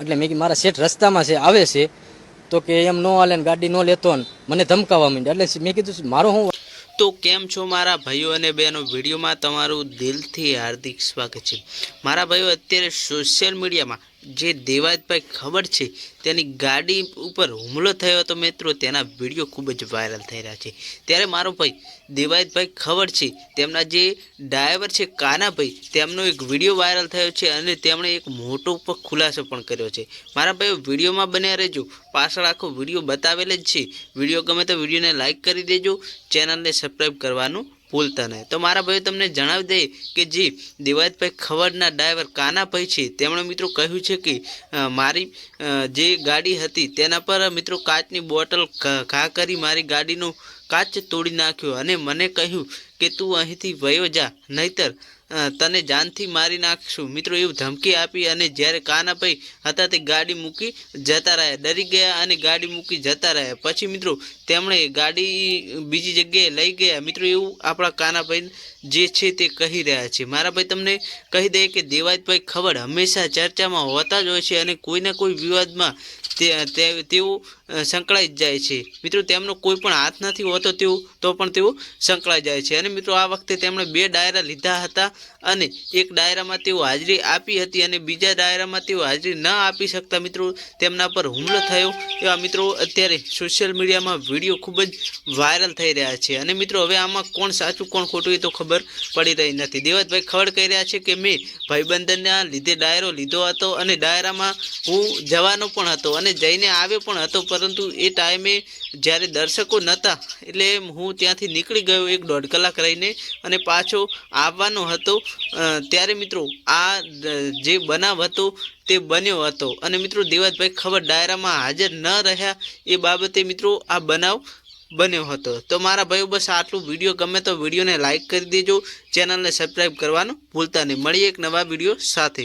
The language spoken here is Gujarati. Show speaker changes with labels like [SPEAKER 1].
[SPEAKER 1] એટલે મેં મારા શેઠ રસ્તામાં છે, આવે છે. તો કે, એમ ન હાલે ને, ગાડી ન લેતો ને. મને ધમકાવવા માંડ્યા. એટલે મેં કીધું મારો હું
[SPEAKER 2] તો કેમ છો મારા ભાઈઓ અને બહેનો? વિડીયોમાં તમારું દિલથી હાર્દિક સ્વાગત છે. મારા ભાઈઓ, અત્યારે સોશિયલ મીડિયામાં જે દેવાયતભાઈ ખબર છે, તેની ગાડી ઉપર હુમલો થયો હતો મિત્રો, તેના વીડિયો ખૂબ જ વાયરલ થઈ રહ્યા છે. ત્યારે મારો ભાઈ દેવાયતભાઈ ખબર છે, તેમના જે ડ્રાઈવર છે કાનાભાઈ તેમનો એક વીડિયો વાયરલ થયો છે અને તેમણે એક મોટો ઉપર ખુલાસો પણ કર્યો છે. મારા ભાઈ, વિડીયોમાં બન્યા રહેજો. પાછળ આખો વીડિયો બતાવેલ જ છે. વીડિયો ગમે તો વિડીયોને લાઇક કરી દેજો ચેનલને સબસ્ક્રાઈબ કરવાનું ભૂલતા નહીં. તો મારા ભાઈઓ તમને જણાવી દઈએ કે જે, દેવાયતભાઈ ખવડના ડ્રાઈવર કાનાભાઈ છે? તેમણે મિત્રો કહ્યું છે કે મારી જે ગાડી હતી તેના પર મિત્રો કાચની બોટલ ઘા કરી મારી ગાડીનો કાચ તોડી નાખ્યો અને મને કહ્યું કે તું અહીંથી વયો જા, નહીતર તને જાનથી મારી નાખશું. મિત્રો, એવું ધમકી આપી અને જ્યારે કાનાભાઈ હતા તે ગાડી મૂકી જતા રહ્યા. ડરી ગયા અને ગાડી મૂકી જતા રહ્યા. પછી, મિત્રો, તેમણે ગાડી બીજી જગ્યાએ લઈ ગયા. મિત્રો, એવું આપણા કાનાભાઈ જે છે તે કહી રહ્યા છે. મારા ભાઈ તમને કહી દઈએ કે દેવાયતભાઈ ખબર હંમેશા ચર્ચામાં હોતા જ હોય છે અને કોઈને કોઈ વિવાદમાં તેઓ સંકળાઈ જ જાય છે. મિત્રો, તેમનો કોઈ પણ હાથ નથી હોતો તેવું તો પણ તેઓ સંકળાઈ જાય છે. અને મિત્રો, આ વખતે તેમણે બે ડાયરા લીધા હતા અને એક ડાયરામાં તેઓ હાજરી આપી હતી અને બીજા ડાયરામાં તેઓ હાજરી ન આપી શકતા મિત્રો, તેમના પર હુમલો થયો. એવા મિત્રો, અત્યારે સોશિયલ મીડિયામાં વીડિયો ખૂબ જ વાયરલ થઈ રહ્યા છે. અને મિત્રો, હવે આમાં કોણ સાચું, કોણ ખોટું એ તો ખબર પડી રહી નથી. દેવતભાઈ ખબર કહી રહ્યા છે કે, મેં ભાઈબંધનના લીધે ડાયરો લીધો હતો અને ડાયરામાં હું જવાનો પણ હતો અને જઈને આવ્યો પણ હતો પરંતુ એ ટાઈમે જ્યારે દર્શકો નહોતા એટલે હું ત્યાંથી નીકળી ગયો એક દોઢ કલાક રહીને અને પાછો આવવાનો હતો. ત્યારે મિત્રો આ જે બનાવ હતો તે બન્યો હતો. અને મિત્રો દેવાજભાઈ ખબર ડાયરામાં હાજર ન રહ્યા એ બાબતે મિત્રો આ બનાવ બન્યો હતો. તો મારા ભાઈઓ બસ આટલું વીડિયો ગમે તો વિડીયોને લાઇક કરી દેજો. ચેનલને સબસ્ક્રાઈબ કરવાનું ભૂલતા નહીં. મળીએ એક નવા વીડિયો સાથે.